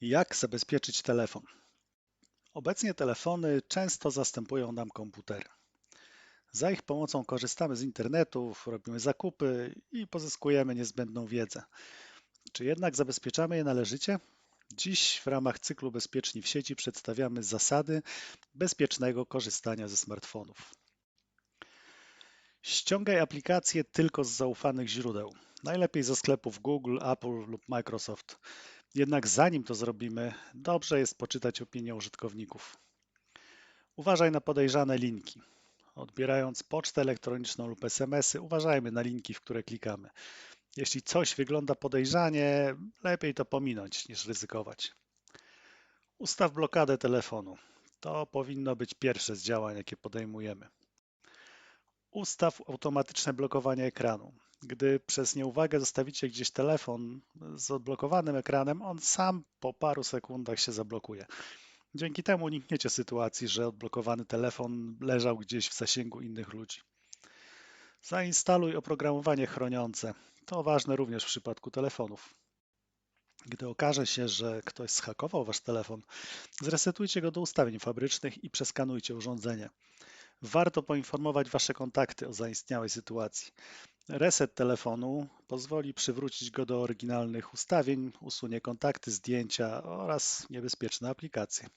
Jak zabezpieczyć telefon? Obecnie telefony często zastępują nam komputery. Za ich pomocą korzystamy z internetu, robimy zakupy i pozyskujemy niezbędną wiedzę. Czy jednak zabezpieczamy je należycie? Dziś w ramach cyklu Bezpieczni w sieci przedstawiamy zasady bezpiecznego korzystania ze smartfonów. Ściągaj aplikacje tylko z zaufanych źródeł, najlepiej ze sklepów Google, Apple lub Microsoft. Jednak zanim to zrobimy, dobrze jest poczytać opinie użytkowników. Uważaj na podejrzane linki. Odbierając pocztę elektroniczną lub SMS-y, uważajmy na linki, w które klikamy. Jeśli coś wygląda podejrzanie, lepiej to pominąć niż ryzykować. Ustaw blokadę telefonu. To powinno być pierwsze z działań, jakie podejmujemy. Ustaw automatyczne blokowanie ekranu. Gdy przez nieuwagę zostawicie gdzieś telefon z odblokowanym ekranem, on sam po paru sekundach się zablokuje. Dzięki temu unikniecie sytuacji, że odblokowany telefon leżał gdzieś w zasięgu innych ludzi. Zainstaluj oprogramowanie chroniące. To ważne również w przypadku telefonów. Gdy okaże się, że ktoś zhakował wasz telefon, zresetujcie go do ustawień fabrycznych i przeskanujcie urządzenie. Warto poinformować wasze kontakty o zaistniałej sytuacji. Reset telefonu pozwoli przywrócić go do oryginalnych ustawień, usunie kontakty, zdjęcia oraz niebezpieczne aplikacje.